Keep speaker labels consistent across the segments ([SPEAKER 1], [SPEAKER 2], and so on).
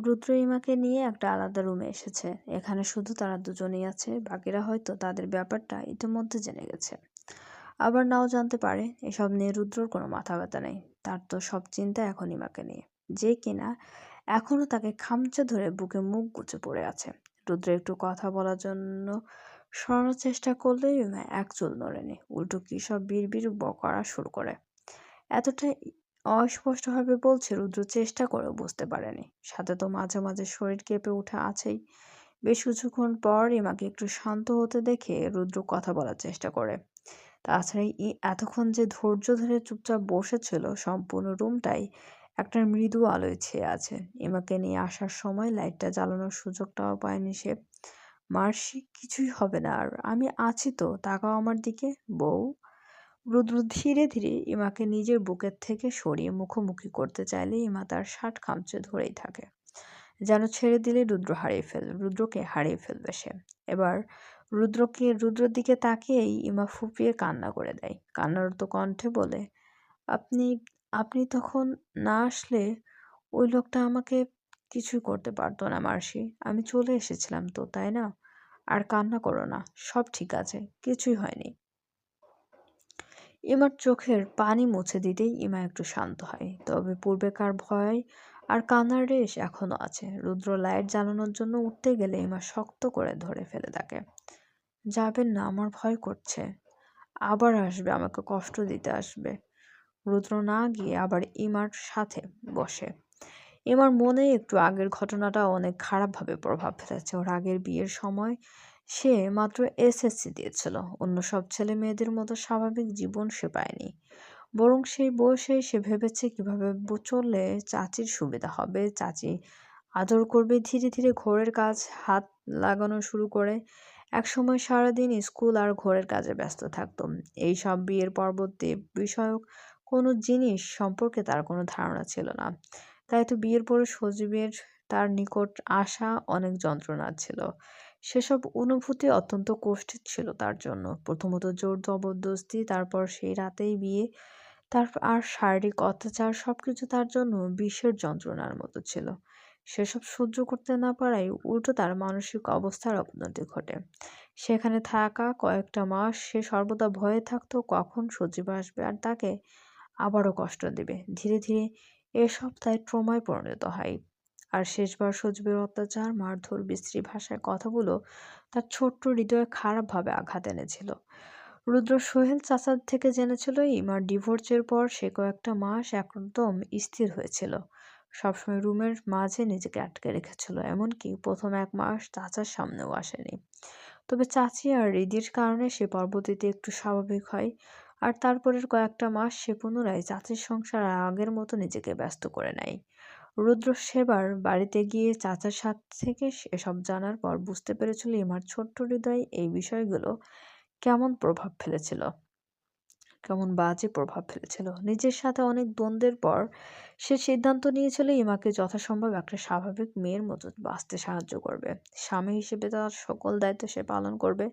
[SPEAKER 1] রুদ্র ইমাকে নিয়ে একটা আলাদা রুমে এসেছে। এখানে শুধু তারা দুজনেই আছে, বাকিরা হয়তো তাদের ব্যাপারটা ইতিমধ্যে জেনে গেছে। আবার নাও জানতে পারে, এসব নিয়ে রুদ্রর কোনো মাথা ব্যথা নেই। তার তো সব চিন্তা এখন ইমাকে নিয়ে। যে কিনা এখনও তাকে খামচে ধরে বুকে মুখ গুছে পড়ে আছে। রুদ্র একটু কথা বলার জন্য সরানোর চেষ্টা করলেই ইমা এক চুল নড়েনি। উল্টো কী সব বিড় বিড় করা শুরু করে। এতটা অস্পষ্টভাবে বলছে, রুদ্র চেষ্টা করেও বুঝতে পারেনি। সাথে তো মাঝে মাঝে শরীর কেঁপে উঠে আছেই। বেশ কিছুক্ষণ পর ইমাকে একটু শান্ত হতে দেখে রুদ্র কথা বলার চেষ্টা করে। তাছাড়া ই এতক্ষণ যে ধৈর্য ধরে চুপচাপ বসেছিল, সম্পূর্ণ রুমটাই একটা মৃদু আলোয় ছেয়ে আছে। ইমাকে নিয়ে আসার সময় লাইটটা জ্বালানোর সুযোগটাও পায়নি সে। মার্সি, কিছুই হবে না আর আমি আছি তো, তাকাও আমার দিকে, বউ। রুদ্র ধীরে ধীরে ইমাকে নিজের বুকের থেকে সরিয়ে মুখোমুখি করতে চাইলে ইমা তার শার্ট খামচে ধরেই থাকে। যেন ছেড়ে দিলে রুদ্র হারিয়ে ফেল, রুদ্রকে হারিয়ে ফেলবে সে। এবার রুদ্রকে, রুদ্রর দিকে তাকিয়েই ইমা ফুপিয়ে কান্না করে দেয়। কান্নারত কণ্ঠে বলে, আপনি আপনি তখন না আসলে ওই লোকটা আমাকে কিছুই করতে পারতো না মার্সি। আমি চলে এসেছিলাম তো, তাই না? আর কান্না করো না, সব ঠিক আছে, কিছুই হয়নি। ইমার চোখের পানি মুছে দিতেই ইমা একটু শান্ত হয়। তবে পূর্বেকার ভয় আর কান্নার রেশ এখনও আছে। রুদ্র লাইট জ্বালানোর জন্য উঠতে গেলে ইমা শক্ত করে ধরে ফেলে তাকে। যাবেন না, আমার ভয় করছে। আবার আসবে, আমাকে কষ্ট দিতে আসবে। রুদ্র না গিয়ে আবার ইমার সাথে বসে। ইমার মনে একটু আগের ঘটনাটা অনেক খারাপভাবে প্রভাব ফেলেছে। ওর আগের বিয়ের সময় সে মাত্র এসএসসি দিয়েছিল। অন্য সব ছেলে মেয়েদের মতো স্বাভাবিক জীবন সে পায়নি। বরং সেই বয়সে সে ভেবেছে কীভাবে চললে চাচির সুবিধা হবে। চাচি আদর করবে, ধীরে ধীরে ঘোরের কাজ, হাত লাগানো শুরু করে। একসময় সারাদিন স্কুল আর ঘোরের কাজে ব্যস্ত থাকত। এই সব বিয়ের পরবর্তী বিষয়ক কোনো জিনিস সম্পর্কে তার কোনো ধারণা ছিল না। তাই তো বিয়ের পরে সজীবের তার নিকট আসা অনেক যন্ত্রণা ছিল। সেসব অনুভূতি অত্যন্ত কষ্টের ছিল তার জন্য। প্রথমত জোর জবরদস্তি, তারপর সেই রাতেই বিয়ে, তার আর শারীরিক অত্যাচার সব কিছু তার জন্য বিষের যন্ত্রণার মতো ছিল। সেসব সহ্য করতে না পারায় উল্টো তার মানসিক অবস্থার অবনতি ঘটে। সেখানে থাকা কয়েকটা মাস সে সর্বদা ভয়ে থাকতো, কখন সজীব আসবে আর তাকে আবারও কষ্ট দেবে। ধীরে ধীরে এসব তাই ট্রমায় পরিণত হয়। আর শেষবার সজীবের অত্যাচার, মারধর, বিশ্রী ভাষায় কথাগুলো তার ছোট্ট হৃদয়ে খারাপভাবে আঘাত এনেছিল। রুদ্র সোহেল চাচার থেকে জেনেছিল, ইমার ডিভোর্সের পর সে কয়েকটা মাস একদম স্থির হয়েছিল। সবসময় রুমের মাঝে নিজেকে আটকে রেখেছিল, এমনকি প্রথম এক মাস চাচার সামনেও আসেনি। তবে চাচি আর রিদির কারণে সে পরবর্তীতে একটু স্বাভাবিক হয়, আর তারপরের কয়েকটা মাস সে পুনরায় চাচির সংসার আগের মতো নিজেকে ব্যস্ত করে নেয়। রুদ্র সেবার বাড়িতে গিয়ে চাচার সাথ থেকে এসব জানার পর বুঝতে পেরেছিল ইমার ছোট্ট হৃদয় এই বিষয়গুলো কেমন প্রভাব ফেলেছিল। কেমন বাজে প্রভাব ফেলেছিল। নিজের সাথে অনেক দ্বন্দ্বের পর সে সিদ্ধান্ত নিয়েছিল ইমাকে যথাসম্ভব একটা স্বাভাবিক মেয়ের মতো বাঁচতে সাহায্য করবে। স্বামী হিসেবে তার সকল দায়িত্ব সে পালন করবে।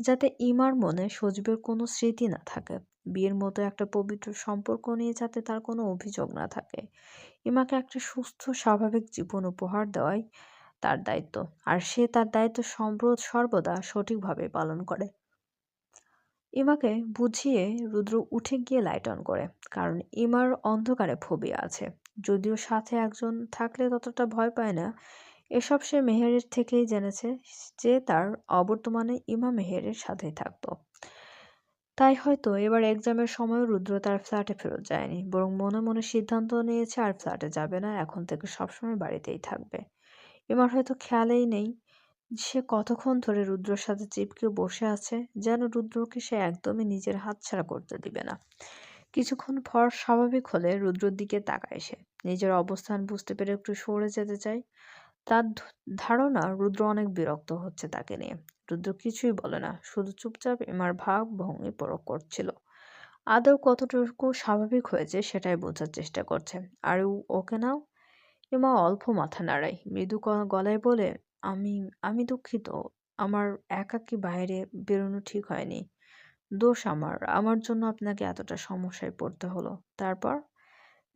[SPEAKER 1] যাতে ইমার মনে সজীবের কোনো স্মৃতি না থাকে। বিয়ের মতো একটা পবিত্র সম্পর্ক নিয়ে যাতে তার কোনো অভিযোগ না থাকে। ইমাকে একটা সুস্থ, স্বাভাবিক জীবন উপহার দেওয়াই তার দায়িত্ব। আর সে তার দায়িত্ব সম্প্রদ সর্বদা সঠিকভাবে পালন করে। ইমাকে বুঝিয়ে রুদ্র উঠে গিয়ে লাইট অন করে, কারণ ইমার অন্ধকারে ফোবিয়া আছে। যদিও সাথে একজন থাকলে ততটা ভয় পায় না এসব সে মেহেরের থেকেই জেনেছে যে তার অবর্তমানে ইমা মেহেরের সাথেই থাকতো। তাই হয়তো এবার এক্সামের সময় রুদ্র তার ফ্ল্যাটে ফেরত যায়নি, বরং মনে মনে সিদ্ধান্ত নিয়েছে আর ফ্ল্যাটে যাবে না, এখন থেকে সবসময় বাড়িতেই থাকবে। এবার হয়তো খেয়ালেই নেই সে কতক্ষণ ধরে রুদ্রর সাথে চিপকে বসে আছে, যেন রুদ্রকে সে একদমই নিজের হাতছাড়া করতে দিবে না। কিছুক্ষণ পর স্বাভাবিক হলে রুদ্রর দিকে তাকায় সে। নিজের অবস্থান বুঝতে পেরে একটু সরে যেতে চায়। তার ধারণা রুদ্র অনেক বিরক্ত হচ্ছে তাকে নিয়ে। রুদ্র কিছুই বলে না, শুধু চুপচাপ এমার ভাব ভঙ্গি পরক করছিল। আদৌ কতটুকু স্বাভাবিক হয়েছে সেটাই বোঝার চেষ্টা করছে। আর ওকে নাও। এমা অল্প মাথা নাড়ায়। মৃদু গলায় বলে, আমি আমি দুঃখিত। আমার একাকী বাইরে বেরোনো ঠিক হয়নি। দোষ আমার। আমার জন্য আপনাকে এতটা সমস্যায় পড়তে হলো। তারপর?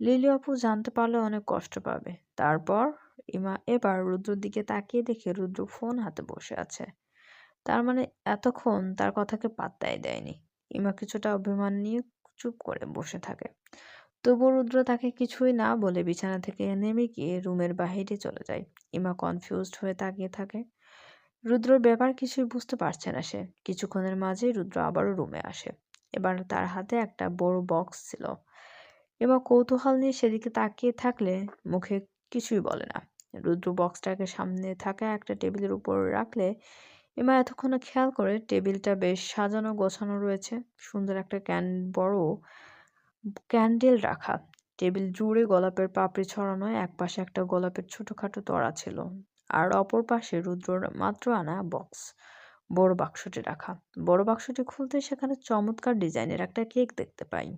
[SPEAKER 1] লিলি আপু জানতে পারলে অনেক কষ্ট পাবে। তারপর? ইমা, এবার রুদ্রর দিকে তাকিয়ে দেখে রুদ্র ফোন হাতে বসে আছে। তার মানে এতক্ষণ তার কথাকে পাত্তাই দেয়নি। ইমা কিছুটা অভিমান নিয়ে চুপ করে বসে থাকে। তবু রুদ্র তাকে কিছুই না বলে বিছানা থেকে নেমে গিয়ে রুমের বাহিরে চলে যায়। ইমা কনফিউজড হয়ে তাকিয়ে থাকে। রুদ্রর ব্যাপার কিছুই বুঝতে পারছে না সে। কিছুক্ষণের মাঝেই রুদ্র আবারও রুমে আসে। এবার তার হাতে একটা বড় বক্স ছিল। এবার কৌতূহল নিয়ে সেদিকে তাকিয়ে থাকলে মুখে কিছুই বলে না। রুদ্র বক্সটাকে সামনে থাকা একটা টেবিলের উপর রাখলে এমা এতক্ষণে খেয়াল করে টেবিলটা বেশ সাজানো গোছানো রয়েছে। সুন্দর একটা ক্যান, বড় ক্যান্ডেল রাখা। টেবিল জুড়ে গোলাপের পাপড়ি ছড়ানো এক পাশে একটা গোলাপের ছোটখাটো তরা ছিল। আর অপর পাশে রুদ্রর মাত্র আনা বক্স, বড় বাক্সটি রাখা। বড় বাক্সটি খুলতে সেখানে চমৎকার ডিজাইনের একটা কেক দেখতে পাই।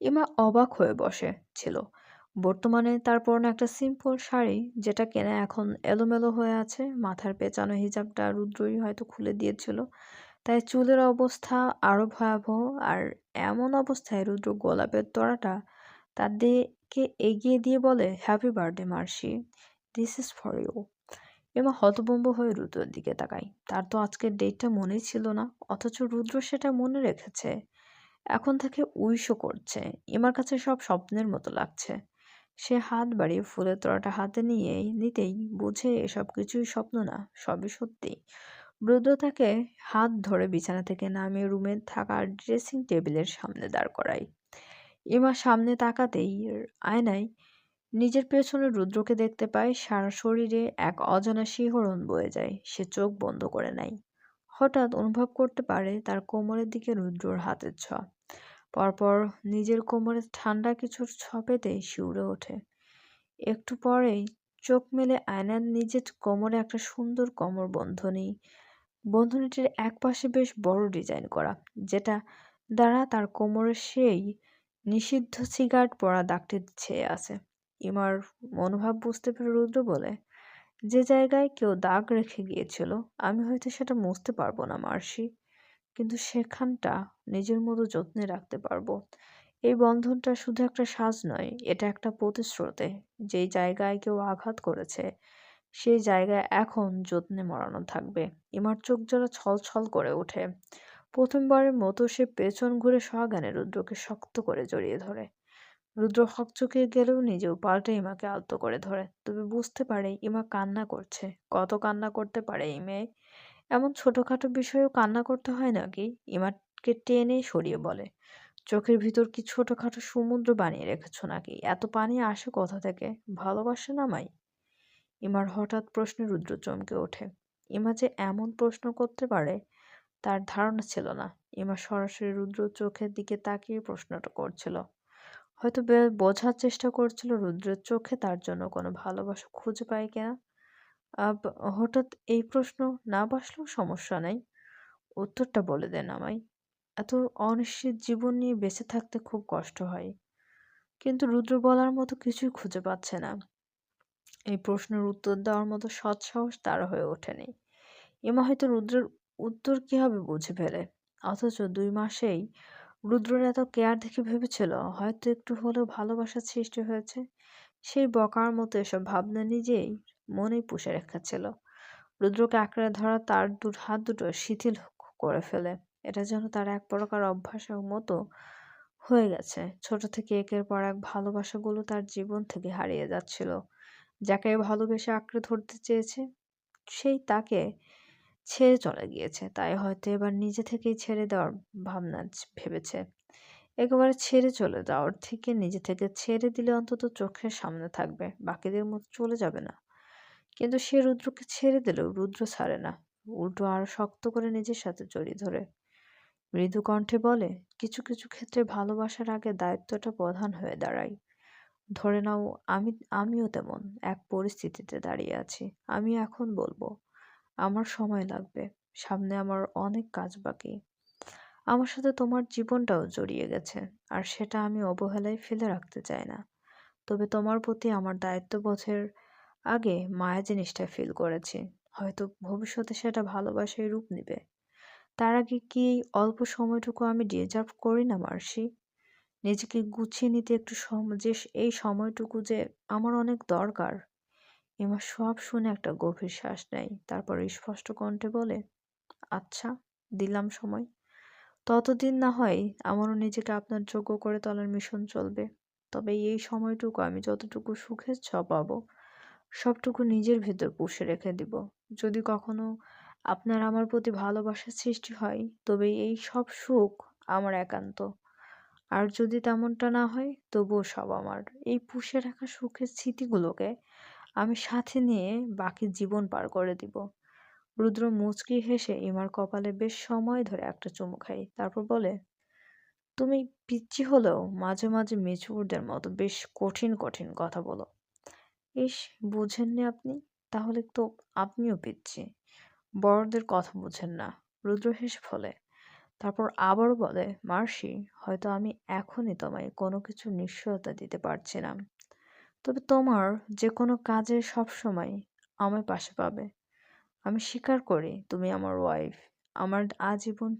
[SPEAKER 1] ইমা অবাক হয়ে বসে ছিল। বর্তমানে তার পরনে একটা সিম্পল শাড়ি, যেটা কেনা এখন এলোমেলো হয়ে আছে। মাথার পেঁচানো হিজাবটা রুদ্রই হয়তো খুলে দিয়েছিল। তাই চুলের অবস্থা আরও ভয়াবহ আর এমন অবস্থায় রুদ্র গোলাপের তোড়াটা তার দিকে এগিয়ে দিয়ে বলে happy birthday Mercy. This is for you Emma হতবম্ব হয়ে রুদ্রের দিকে তাকাই তার তো আজকের ডেটটা মনেই ছিল না, অথচ রুদ্র সেটা মনে রেখেছে। এখন তাকে উইশও করছে। এমার কাছে সব স্বপ্নের মতো লাগছে। সে হাত বাড়িয়ে ফুলের তোড়াটা হাতে নিয়ে নিতেই বুঝে এসব কিছুই স্বপ্ন না, সবই সত্যি। রুদ্র তাকে হাত ধরে বিছানা থেকে নামিয়ে রুমে থাকা ড্রেসিং টেবিলের সামনে দাঁড় করায়। ইমা সামনে তাকাতেই আয়নায় নিজের পেছনে রুদ্রকে দেখতে পায়, সারা শরীরে এক অজানা শিহরণ বয়ে যায়, সে চোখ বন্ধ করে নেয়। হঠাৎ অনুভব করতে পারে তার কোমরের দিকে রুদ্রর হাতের ছোঁয়া। পরপর নিজের কোমরে ঠান্ডা কিছুর ছপেতেই শিউরে ওঠে। একটু পরেই চোখ মেলে আয়নার নিজের কোমরে একটা সুন্দর কোমর বন্ধনী। বন্ধনীটির এক পাশে বেশ বড় ডিজাইন করা, যেটা দ্বারা তার কোমরে সেই নিষিদ্ধ সিগারেট পরা দাগটি ছেয়ে আছে। ইমার মনোভাব বুঝতে পেরে রুদ্র বলে, যে জায়গায় কেউ দাগ রেখে গিয়েছিল, আমি হয়তো সেটা মুছতে পারব না, মার্সি। কিন্তু সেখানটা নিজের মতো যত্নে রাখতে পারব। এই বন্ধনটা শুধু একটা সাজ নয়, এটা একটা প্রতিশ্রুতি। যেই জায়গায় কেউ আঘাত করেছে, সেই জায়গায় এখন যত্নে মরানো থাকবে। ইমার চোখ জোড়া ছল করে ওঠে। প্রথমবারের মতো সে পেছন ঘুরে সজ্ঞানে রুদ্রকে শক্ত করে জড়িয়ে ধরে। রুদ্র হকচকে গেলেও নিজেও পাল্টে ইমাকে আলতো করে ধরে। তবে বুঝতে পারে ইমা কান্না করছে। কত কান্না করতে পারে এই মেয়ে এমন ছোটখাটো বিষয়েও কান্না করতে হয় নাকি? ইমাকে টেনে সরিয়ে বলে, চোখের ভিতর কি ছোটখাটো সমুদ্র বানিয়ে রেখেছ নাকি? এত পানি আসে কোথা থেকে? ভালোবাসে না মাই ইমার হঠাৎ প্রশ্নে রুদ্র চমকে ওঠে। ইমা যে এমন প্রশ্ন করতে পারে, তার ধারণা ছিল না। ইমা সরাসরি রুদ্র চোখের দিকে তাকিয়ে প্রশ্নটা করছিল। হয়তো বোঝার চেষ্টা করছিল রুদ্রের চোখে তার জন্য কোনো ভালোবাসা খুঁজে পায় কিনা। হঠাৎ এই প্রশ্ন না বাসলেও সমস্যা নেই। উত্তরটা বলে দেন আমায়। এত অনিশ্চিত জীবন নিয়ে বেঁচে থাকতে খুব কষ্ট হয়। কিন্তু রুদ্র বলার মতো কিছুই খুঁজে পাচ্ছে না। এই প্রশ্নের উত্তর দেওয়ার মতো সৎসাহস তার হয়ে ওঠেনি। এমা হয়তো রুদ্রের উত্তর কীভাবে বুঝে ফেলে? অথচ দুই মাসেই রুদ্রের এত কেয়ার দেখে ভেবেছিল, হয়তো একটু হলেও ভালোবাসার সৃষ্টি হয়েছে। সেই বকার মতো এসব ভাবনা নিজেই মনেই পুষে রেখেছিল। রুদ্রকে আঁকড়ে ধরা তার দু, হাত দুটো শিথিল করে ফেলে। এটা যেন তার এক প্রকার অভ্যাসের মতো হয়ে গেছে। ছোট থেকে একের পর এক ভালোবাসাগুলো তার জীবন থেকে হারিয়ে যাচ্ছিল। যাকে ভালোবেসে আঁকড়ে ধরতে চেয়েছে, সেই তাকে ছেড়ে চলে গিয়েছে। তাই হয়তো এবার নিজে থেকেই ছেড়ে দেওয়ার ভাবনা ভেবেছে। একেবারে ছেড়ে চলে যাওয়ার থেকে নিজে থেকে ছেড়ে দিলে অন্তত চোখের সামনে থাকবে। বাকিদের মতো চলে যাবে না। কিন্তু সে রুদ্রকে ছেড়ে দিলেও রুদ্র ছাড়ে না। উল্টো আরও শক্ত করে নিজের সাথে জড়িয়ে ধরে। মৃদু কণ্ঠে বলে, কিছু কিছু ক্ষেত্রে ভালোবাসার আগে দায়িত্বটা প্রধান হয়ে দাঁড়ায় ধরে নাও, আমি, আমিও তেমন, এক পরিস্থিতিতে দাঁড়িয়ে আছি। আমি এখন বলব, আমার সময় লাগবে, সামনে আমার অনেক কাজ বাকি। আমার সাথে তোমার জীবনটাও জড়িয়ে গেছে, আর সেটা আমি অবহেলায় ফেলে রাখতে চাই না। তবে তোমার প্রতি আমার দায়িত্ববোধের আগে মায়া জিনিসটা ফিল করেছি। হয়তো ভবিষ্যতে সেটা ভালোবাসায় রূপ নেবে। তার আগে কি এই অল্প সময়টুকু আমি ডিজার্ভ করি না, মার্সি? নিজেকে গুছিয়ে নিতে একটু যে এই সময়টুকু যে আমার অনেক দরকার। ইমা সব শুনে একটা গভীর শ্বাস নেয়, তারপর স্পষ্ট কণ্ঠে বলে আচ্ছা দিলাম সময়। ততদিন না হয় আমারও নিজেকে আপনার যোগ্য করে তোলার মিশন চলবে। তবে এই সময়টুকু আমি যতটুকু সুখের ছ, পাবো। সবটুকু নিজের ভেতর পুষে রেখে দিব। যদি কখনো আপনার আমার প্রতি ভালোবাসার সৃষ্টি হয়, তবে এই সব সুখ আমার একান্ত। আর যদি তেমনটা না হয়, তবুও সব আমার। এই পুষে রাখা সুখের স্মৃতিগুলোকে আমি সাথে নিয়ে বাকি জীবন পার করে দিব। রুদ্র মুচকি হেসে ইমার কপালে বেশ সময় ধরে একটা চুমু খাই তারপর বলে, তুমি পিচ্ছি হলেও মাঝে মাঝে মেচুরদের মতো বেশ কঠিন কঠিন কথা বলো। ইস, বুঝেননি আপনি? তাহলে তো আপনিও পিচ্ছি বড়দের কথা বুঝেন না, রুদ্র হেসে ফলে। তারপর আবারও বলে মার্সি হয়তো আমি এখনই তোমায় কোনো কিছু নিশ্চয়তা দিতে পারছি না। তবে তোমার যে কোনো কাজে সবসময় আমার পাশে পাবে। আমি স্বীকার করি তুমি আমার ওয়াইফ আমার আজীবন,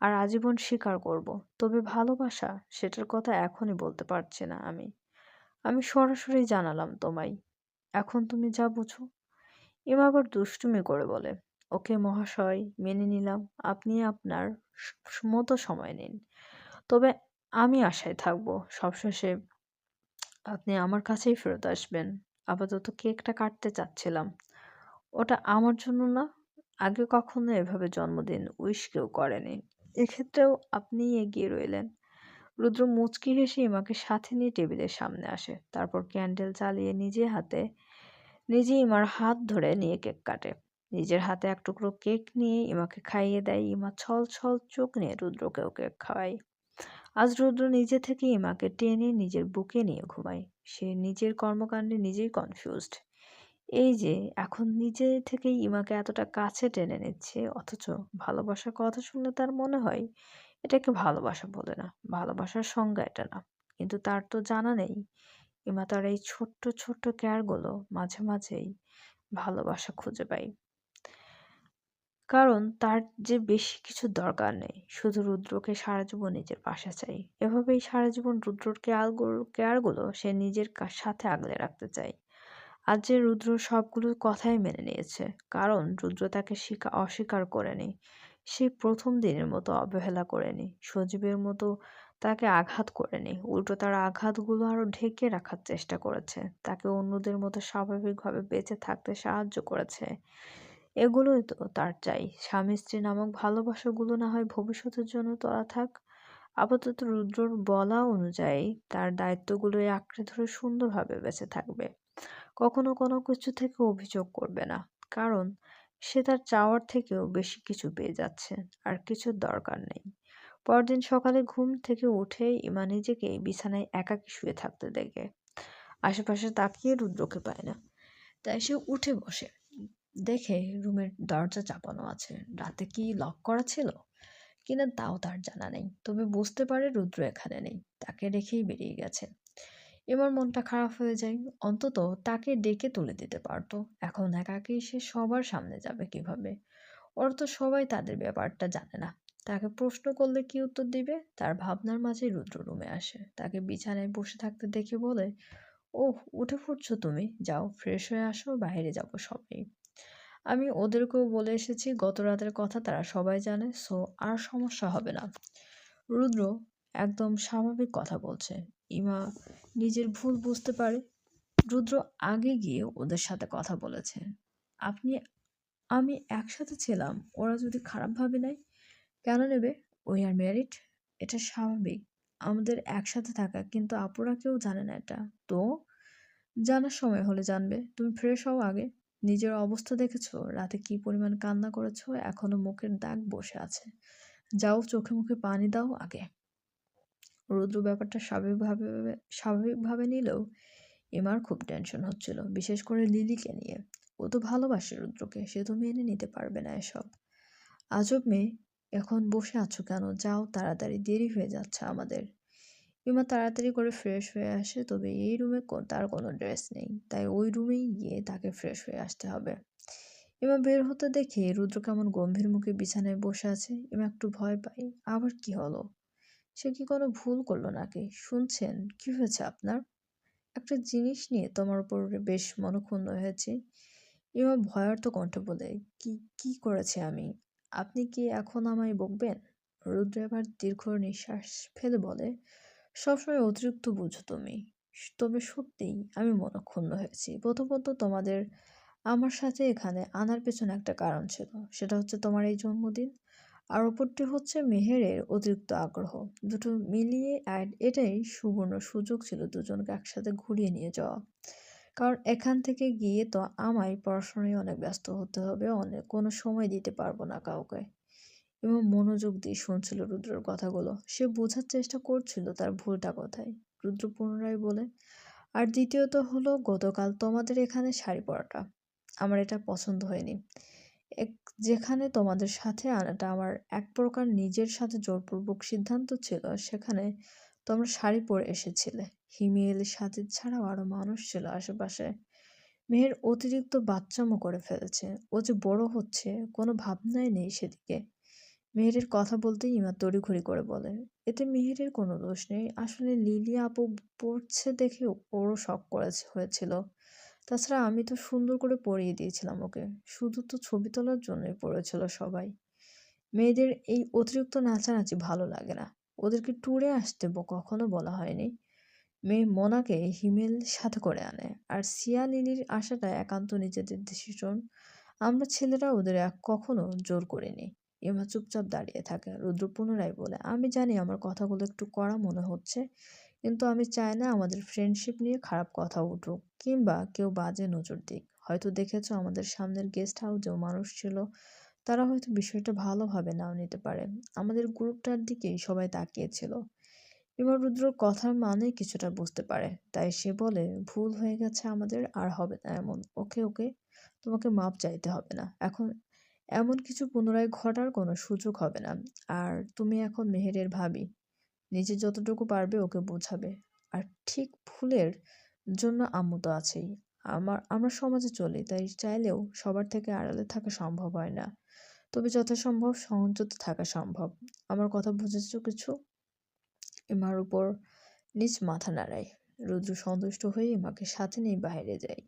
[SPEAKER 1] আর আজীবন স্বীকার করব। তবে ভালোবাসা, সেটার কথা এখনই বলতে পারছি না আমি। আমি সরাসরি জানালাম তোমায়। এখন তুমি যা বুঝো। এম আবার দুষ্টুমি করে বলে, ওকে মহাশয়, মেনে নিলাম। আপনি আপনার মতো সময় নিন। তবে আমি আশায় থাকব, সবশেষে আপনি আমার কাছেই ফেরত আসবেন। আপাতত কেকটা কাটতে চাচ্ছিলাম। ওটা আমার জন্য না, আগে কখনো এভাবে জন্মদিন উইশ কেউ করেনি। এক্ষেত্রেও আপনি এগিয়ে রইলেন। রুদ্র মুচকি হেসে ইমাকে সাথে নিয়ে টেবিলের সামনে আসে। তারপর ক্যান্ডেল চালিয়ে নিজে হাতে, নিজে ইমার হাত ধরে নিয়ে কেক কাটে। নিজের হাতে এক টুকরো কেক নিয়ে ইমাকে খাইয়ে দেয়। ইমা ছল ছল চোখ নিয়ে রুদ্রকেও কেক খাওয়ায়। আজ রুদ্র নিজে থেকে ইমাকে টেনে নিজের বুকে নিয়ে ঘুমায়। সে নিজের কর্মকাণ্ডে নিজেই কনফিউজড এই যে, এখন নিজে থেকেই ইমাকে এতটা কাছে টেনে নিচ্ছে, অথচ ভালোবাসার কথা শুনলে তার মনে হয় এটাকে ভালোবাসা বলে না। ভালোবাসার সংজ্ঞা এটা না। কিন্তু তার তো জানা নেই। ইমা তার এই ছোট্ট ছোট্ট কেয়ারগুলো মাঝে মাঝেই ভালোবাসা খুঁজে পায় কারণ তার যে বেশি কিছু দরকার নেই, শুধু রুদ্রকে সারা জীবন নিজের পাশে চাই। এভাবেই সারা জীবন রুদ্রর কেয়ারগুলো কেয়ারগুলো সে নিজের সাথে আগলে রাখতে চায় আজ যে রুদ্র সবগুলো কথাই মেনে নিয়েছে, কারণ রুদ্র তাকে স্বীকার অস্বীকার করেনি। সে প্রথম দিনের মতো অবহেলা করেনি সজীবের মতো তাকে আঘাত করেনি উল্টো তার আঘাতগুলো আরও ঢেকে রাখার চেষ্টা করেছে। তাকে অন্যদের মতো স্বাভাবিকভাবে বেঁচে থাকতে সাহায্য করেছে। এগুলোই তো তার চাই। স্বামী স্ত্রী নামক ভালোবাসাগুলো না হয় ভবিষ্যতের জন্য তোলা থাক। আপাতত রুদ্রর বলা অনুযায়ী তার দায়িত্বগুলোই আঁকড়ে ধরে সুন্দরভাবে বেঁচে থাকবে। কখনো কোনো কিছু থেকে অভিযোগ করবে না। কারণ সে তার চাওয়ার থেকেও বেশি কিছু পেয়ে যাচ্ছে, আর কিছুর দরকার নেই। পরদিন সকালে ঘুম থেকে উঠে ইমা নিজেকে বিছানায় একাকি শুয়ে থাকতে দেখে। আশেপাশে তাকিয়ে রুদ্রকে পায় না। তাই সে উঠে বসে। দেখে রুমের দরজা চাপানো আছে। রাতে কি লক করা ছিল? কিনা তাও তার জানা নেই। তবে বুঝতে পারে রুদ্র এখানে নেই। তাকে রেখেই বেরিয়ে গেছে। এবার মনটা খারাপ হয়ে যায়। অন্তত তাকে ডেকে তুলে দিতে পারতো। এখন একাকে সে সবার সামনে যাবে কীভাবে? ওরা তো সবাই তাদের ব্যাপারটা জানে না। তাকে প্রশ্ন করলে কি উত্তর দিবে? তার ভাবনার মাঝে রুদ্র রুমে আসে। তাকে বিছানায় বসে থাকতে দেখে বলে, ওহ, উঠে পড়ছো তুমি। যাও, ফ্রেশ হয়ে আসো, বাইরে যাব সবাই। আমি ওদেরকেও বলে এসেছি, গত রাতের কথা তারা সবাই জানে, সো আর সমস্যা হবে না। রুদ্র একদম স্বাভাবিক কথা বলছে। ইমা নিজের ভুল বুঝতে পারে। রুদ্র আগে গিয়ে ওদের সাথে কথা বলেছে। আপনি, আমি একসাথে ছিলাম, ওরা যদি খারাপ ভাবে নেয়, কেন নেবে? ওই আর ম্যারিড এটা স্বাভাবিক। আমাদের একসাথে থাকা, কিন্তু আপুরা কেউ জানে না এটা। তো, জানার সময় হলে জানবে। তুমি ফ্রেশ হও আগে। নিজের অবস্থা দেখেছ? রাতে কি পরিমাণ কান্না করেছ? এখনও মুখের দাগ বসে আছে। যাও, চোখে মুখে পানি দাও আগে। রুদ্র ব্যাপারটা স্বাভাবিকভাবে স্বাভাবিকভাবে নিলেও এমার খুব টেনশন হচ্ছিল, বিশেষ করে লিলিকে নিয়ে। ও তো ভালোবাসে রুদ্রকে, সে তো মেনে নিতে পারবে না এসব। আজব মেয়ে, এখন বসে আছো কেন? যাও তাড়াতাড়ি, দেরি হয়ে যাচ্ছে আমাদের। ইমা তাড়াতাড়ি করে ফ্রেশ হয়ে আসে, তবে এই রুমে তার কোনো ড্রেস নেই, তাই ওই রুমেই গিয়ে তাকে ফ্রেশ হয়ে আসতে হবে। ইমা বের হতে দেখে রুদ্র কেমন গম্ভীর মুখে বিছানায় বসে আছে ইমা একটু ভয় পায়, আবার কি হলো? সে কি কোনো ভুল করল নাকি? শুনছেন, কি হয়েছে আপনার? একটা জিনিস নিয়ে তোমার উপর বেশ মনক্ষুণ্ণ হয়েছি। ইমা ভয়ার্থ কণ্ঠ বলে, কি কি করেছি আমি? আপনি কি এখন আমায় বকবেন? রুদ্র এবার দীর্ঘ নিঃশ্বাস ফেলে বলে, সবসময় অতিরিক্ত বুঝো তুমি। তবে সত্যিই আমি মনক্ষুণ্ণ হয়েছি। প্রথমত তোমাদের, আমার সাথে এখানে আনার পেছনে একটা কারণ ছিল। সেটা হচ্ছে তোমার এই জন্মদিন। আর অপরটি হচ্ছে মেহেরের অতিরিক্ত আগ্রহ। দুটো মিলিয়ে আর এটাই সুবর্ণ সুযোগ ছিল দুজনকে একসাথে ঘুরিয়ে নিয়ে যাওয়া। কারণ এখান থেকে গিয়ে তো আমায় পড়াশোনায় অনেক ব্যস্ত হতে হবে, অনেক কোনো সময় দিতে পারব না কাউকে। এবং মনোযোগ দিয়ে শুনছিল রুদ্রর কথাগুলো। সে বোঝার চেষ্টা করছিল তার ভুলটা কোথায়, রুদ্র পুনরায় বলে। আর দ্বিতীয়ত হলো, গতকাল তোমাদের এখানে শাড়ি পরাটা। আমার এটা পছন্দ হয়নি। এক, যেখানে তোমাদের সাথে আনাটা আমার এক প্রকার নিজের সাথে জোরপূর্বক সিদ্ধান্ত ছিল, সেখানে তোমরা শাড়ি পরে এসেছিলে। হিমেল সাথে ছাড়াও আরও মানুষ ছিল আশেপাশে। মেয়ের অতিরিক্ত বাচ্চামো করে ফেলেছে। ও যে বড় হচ্ছে, কোনো ভাবনাই নেই সেদিকে। মেহেরের কথা বলতেই ইমা তড়িঘড়ি করে বলে, এতে মেহেরের কোনো দোষ নেই। আসলে লিলি আপু পড়ছে দেখে ওরও শখ করেছে, হয়েছিল। তাছাড়া আমি তো সুন্দর করে পরিয়ে দিয়েছিলাম ওকে। শুধু তো ছবি তোলার জন্যই পড়েছিল সবাই। মেয়েদের এই অতিরিক্ত নাচানাচি ভালো লাগে না। ওদেরকে ট্যুরে আসতে কখনো বলা হয়নি। মেয়ে মোনাকে হিমেল সাথে করে আনে। আর সিয়া লিলির আশাটা একান্ত নিজেদের ডিসিশন আমরা ছেলেরা ওদের এক কখনো জোর করিনি। এমা চুপচাপ দাঁড়িয়ে থাকে। রুদ্র পুনরায় বলে, আমি জানি আমার কথাগুলো একটু কড়া মনে হচ্ছে, কিন্তু আমি চাই না আমাদের ফ্রেন্ডশিপ নিয়ে খারাপ কথা উঠুক। কিংবা কেউ বাজে নজর দিক। হয়তো দেখেছ আমাদের সামনের গেস্ট হাউসেও মানুষ ছিল। তারা হয়তো বিষয়টা ভালোভাবে নাও নিতে পারে। আমাদের গ্রুপটার দিকেই সবাই তাকিয়েছিল। এবার রুদ্রর কথার মানে কিছুটা বুঝতে পারে। তাই সে বলে, ভুল হয়ে গেছে আমাদের, আর হবে না এমন। ওকে ওকে, তোমাকে মাপ চাইতে হবে না। এখন এমন কিছু পুনরায় ঘটার কোনো সুযোগ হবে না। আর তুমি এখন মেহেরের ভাবি। নিজে যতটুকু পারবে ওকে বোঝাবে। আর ঠিক ভুলের জন্য আম্মু তো আছেই। আমার, আমরা সমাজে চলি, তাই চাইলেও সবার থেকে আড়ালে থাকা সম্ভব হয় না। তবে যথাসম্ভব সংযত থাকা সম্ভব। আমার কথা বুঝেছ কিছু? এমার উপর নিজ মাথা নাড়ায় রুদ্র সন্তুষ্ট হয়ে এমাকে সাথে নিয়ে বাইরে যায়।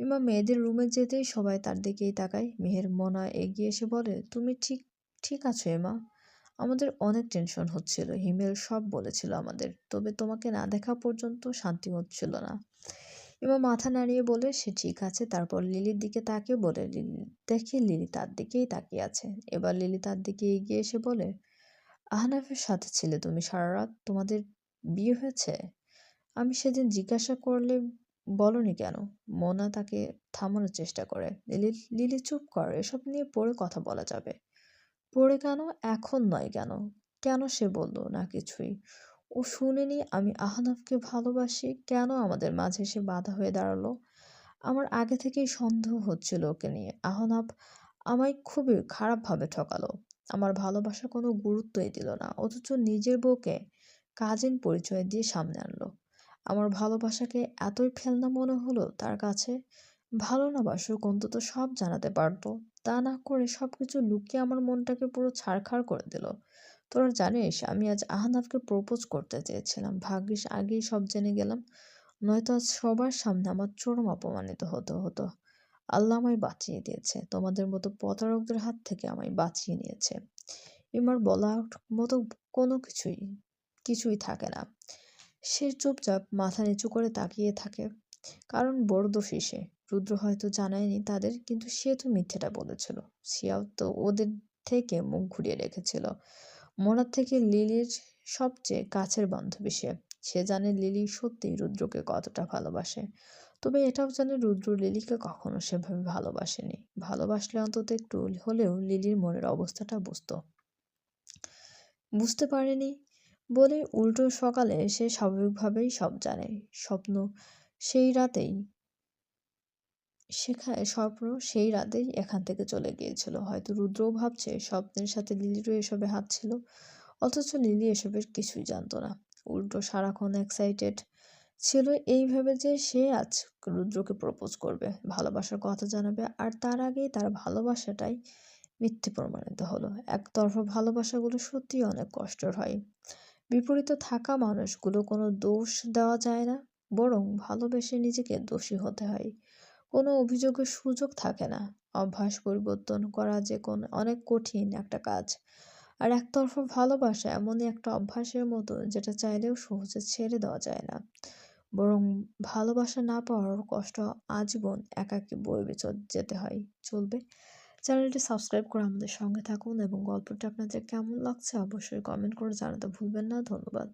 [SPEAKER 1] ইমা মেয়েদের রুমে যেতেই সবাই তার দিকেই তাকায়। মেহের মনা এগিয়ে এসে বলে, তুমি ঠিক ঠিক আছো এমা আমাদের অনেক টেনশন হচ্ছিল। হিমেল সব বলেছিল আমাদের। তবে তোমাকে না দেখা পর্যন্ত শান্তি হচ্ছিল না। এবার মাথা নাড়িয়ে বলে, সে ঠিক আছে। তারপর লিলির দিকে তাকিয়ে বলে লিলি দেখি লিলি তার দিকেই তাকিয়ে আছে। এবার লিলি তার দিকে এগিয়ে এসে বলে, আহনাফের সাথে ছিলে তুমি সারা রাত? তোমাদের বিয়ে হয়েছে? আমি সেদিন জিজ্ঞাসা করলে বলনি কেন? মোনা তাকে থামানোর চেষ্টা করে। লিলি লিলি চুপ কর, এসব নিয়ে পরে কথা বলা যাবে। পরে কেন? এখন নয় কেন? কেন সে বলল, না কিছুই। ও শুনেনি, আমি আহনাফকে ভালোবাসি। কেন আমাদের মাঝে সে বাধা হয়ে দাঁড়াল? আমার আগে থেকেই সন্দেহ হচ্ছিল ওকে নিয়ে। আহনাফ আমায় খুবই খারাপভাবে ঠকালো। আমার ভালোবাসা কোনো গুরুত্বই দিল না, অথচ নিজের বউকে কাজিন পরিচয় দিয়ে সামনে আনলো। আমার ভালোবাসাকে এতই ফেলনা মনে হলো তার কাছে, ভালো না বাসুক, অন্তত সব জানাতে পারতো। তা না করে সব কিছু লুকিয়ে আমার মনটাকে পুরো ছাড়খাড় করে দিল। তোরা জানিস, আমি আজ আহনাফকে প্রপোজ করতে চেয়েছিলাম। ভাগ্যিস আগেই সব জেনে গেলাম। নয়তো আজ সবার সামনে আমার চরম অপমানিত হতে হতো। আল্লাহ আমায় বাঁচিয়ে দিয়েছে, তোমাদের মতো প্রতারকদের হাত থেকে আমায় বাঁচিয়ে নিয়েছে। এবার বলার মতো কোনো কিছুই কিছুই থাকে না। সে চুপচাপ মাথা নিচু করে তাকিয়ে থাকে, কারণ বড় দোষী সে। রুদ্র হয়তো জানায়নি তাদের, কিন্তু সে তো মিথ্যেটা বলেছিল। সিয়াও তো ওদের থেকে মুখ ঘুরিয়ে রেখেছিল। মনার থেকে লিলির সবচেয়ে কাছের বান্ধবী সে। সে জানে লিলি সত্যিই রুদ্রকে কতটা ভালোবাসে। তবে এটাও জানে রুদ্র লিলিকে কখনো সেভাবে ভালোবাসেনি। ভালোবাসলে অন্তত একটু হলেও লিলির মনের অবস্থাটা বুঝত। বুঝতে পারেনি বলে উল্টো সকালে সে স্বাভাবিকভাবেই সব জানে। স্বপ্ন সেই রাতেই সেখানে স্বপ্ন সেই রাতেই এখান থেকে চলে গিয়েছিল। হয়তো রুদ্রও ভাবছে, স্বপ্নের সাথে লিলিরও এসবে হাত ছিল। অথচ লিলি এসবের কিছুই জানতো না। উল্টো সারাক্ষণ এক্সাইটেড ছিল এইভাবে যে সে আজ রুদ্রকে প্রপোজ করবে, ভালোবাসার কথা জানাবে আর তার আগেই তার ভালোবাসাটাই মিথ্যে প্রমাণিত হলো। একতরফা ভালোবাসাগুলো সত্যিই অনেক কষ্টের হয়। বিপরীতে থাকা মানুষগুলো কোনো দোষ দেওয়া যায় না, বরং ভালোবেসে নিজেকে দোষী হতে হয়। কোনো অভিযোগের সুযোগ থাকে না। অভ্যাস পরিবর্তন করা যে কোন অনেক কঠিন একটা কাজ। আর একতরফা ভালোবাসা এমনই একটা অভ্যাসের মতো যেটা চাইলেও সহজে ছেড়ে দেওয়া যায় না। বরং ভালোবাসা না পাওয়ার কষ্ট আজীবন একাকী বয়ে যেতে হয়। চলবে। চ্যানেলটি সাবস্ক্রাইব করে আমাদের সঙ্গে থাকুন এবং গল্পটা আপনাদের কেমন লাগছে অবশ্যই কমেন্ট করে জানাতে ভুলবেন না। ধন্যবাদ।